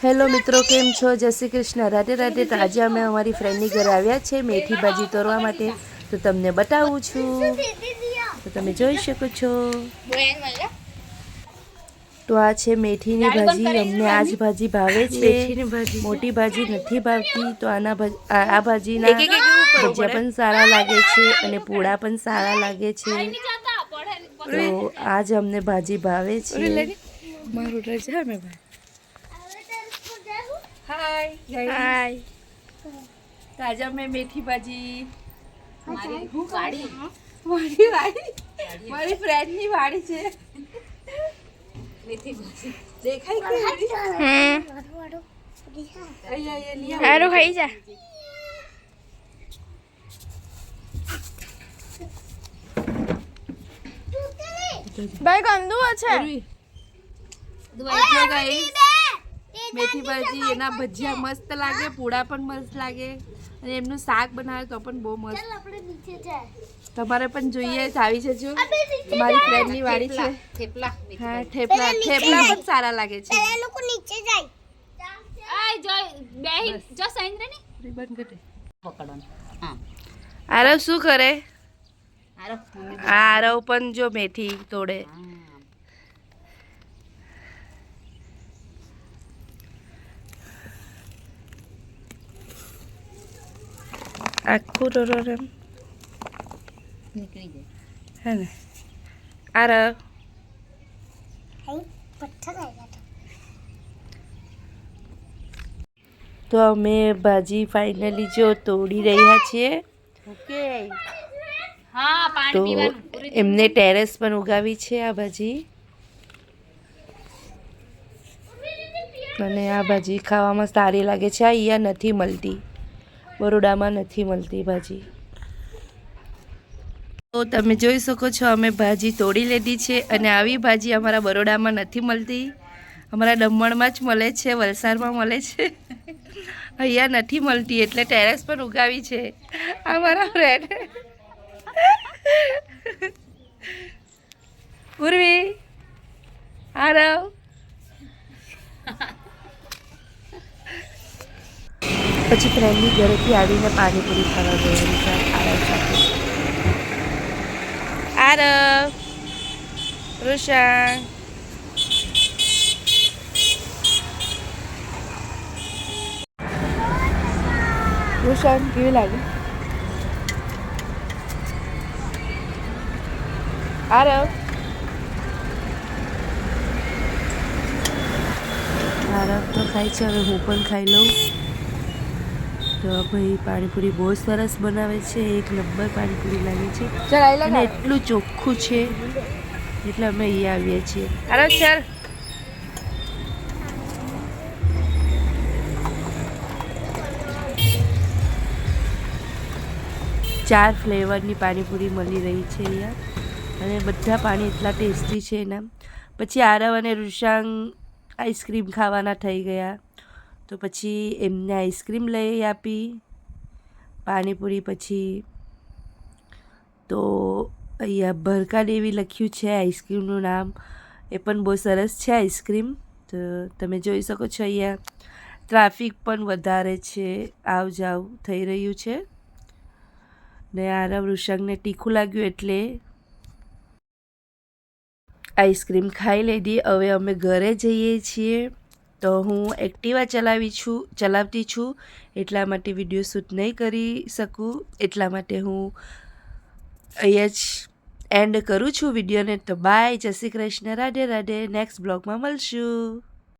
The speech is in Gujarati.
હેલો મિત્રો કેમ છો? જય શ્રી કૃષ્ણ. રાધે રાધે તો આજે અમે અમારી ફ્રેન્ડની ઘરે આવ્યા છે મેથી ભાજી તોરવા માટે. તો તમને બતાવું છું. તો તમે જોઈ શકો છો. તો આ છે મેથીની ભાજી. અમને આ જ ભાજી ભાવે છે. મોટી ભાજી નથી ભાવતી તો આના ભાજી આ આ ભાજીના ભજીયા પણ સારા લાગે છે અને પૂળા પણ સારા લાગે છે. તો આજ અમને ભાજી ભાવે છે. મારું રજા મેં ભાઈ. હાય હાય તાજા મેં મેથી ભાજી મારી હું વાડી મારી વાડી મારી ફ્રેન્ડની વાડી છે. મેથી ભાજી. દેખાય કે આવો. હારું ખાઈ જા. ભાઈ ગંદુ છે. દવાઈ guys. મેથી ભાજી એના ભજીયા મસ્ત લાગે પૂડા પણ મસ્ત લાગે. અને એમનું શાક બનાવે તો પણ બહુ મસ્ત. તમારે પણ જોઈએ આવી જજો. મારી ફ્રેન્ડની વાડી છે. થેપલા હા થેપલા થેપલા પણ સારા લાગે છે. આય જો બેહી જો સાઈન્દ્ર ને રિબન કટે પકડો હા. આરવ શું કરે? આરવ આ આરવ પણ જો મેથી તોડે હા આખું રોર એમ નીકળી જાય હે ને આરવ તો અમે ભાજી ફાઇનલી જો તોડી રહ્યા છીએ. ઓકે હા પાણી તો એમને ટેરેસ પણ ઉગાવી છે આ ભાજી. અને આ ભાજી ખાવામાં સારી લાગે છે. આ અહીંયા નથી મળતી. બરોડામાં નથી મળતી ભાજી. તો તમે જોઈ શકો છો, અમે ભાજી તોડી લીધી છે અને આવી ભાજી અમારા બરોડામાં નથી મળતી. અમારા દમણમાં જ મળે છે, વલસાડમાં મળે છે. અહીંયા નથી મળતી, એટલે ટેરેસ પર ઉગાવી છે. અમારા ફ્રેન્ડ પૂર્વી આરવ પછી ફ્રેન્ડની ઘરેથી આવીને પાણીપુરી ખાવા ગયેલી છે. આરવ સાથે. આરવ. રોશાન રોશાન કેવી લાગે? આરવ. આરવ તો ખાય છે હવે હું પણ ખાઈ લઉં. તો ભાઈ પાણીપુરી બહુ સરસ બનાવે છે એક નંબર પાણીપુરી લાગે છે. અને એટલું ચોખ્ખું છે એટલે અમે અહીંયા આવીએ છીએ. આરવ ચાલ. ચાર ફ્લેવરની પાણીપુરી મળી રહી છે અહીંયા. અને બધા પાણી એટલા ટેસ્ટી છે એના. પછી આરવ અને રૂષાંગ આઈસ્ક્રીમ ખાવાના થઈ ગયા. તો પછી એમને આઈસ્ક્રીમ લઈ આપી, પાણીપુરી પછી. તો અહીંયા ભરકા દેવી લખ્યું છે આઈસ્ક્રીમનું નામ. એ પણ બહુ સરસ છે આઈસ્ક્રીમ. તો તમે જોઈ શકો છો અહીંયા ટ્રાફિક પણ વધારે છે આવ જાવ થઈ રહ્યું છે. ને આરવ વૃષંગને તીખું લાગ્યું એટલે આઈસ્ક્રીમ ખાઈ લીધી. હવે અમે ઘરે જઈએ છીએ. તો હું એક્ટિવા ચલાવી છું, ચલાવતી છું. એટલા માટે વીડિયો શૂટ નહીં કરી શકું. એટલા માટે હું અહીંયા જ એન્ડ કરું છું વિડીયોને. તો બાય, જય શ્રી કૃષ્ણ. રાધે રાધે. નેક્સ્ટ બ્લોગમાં મળશું.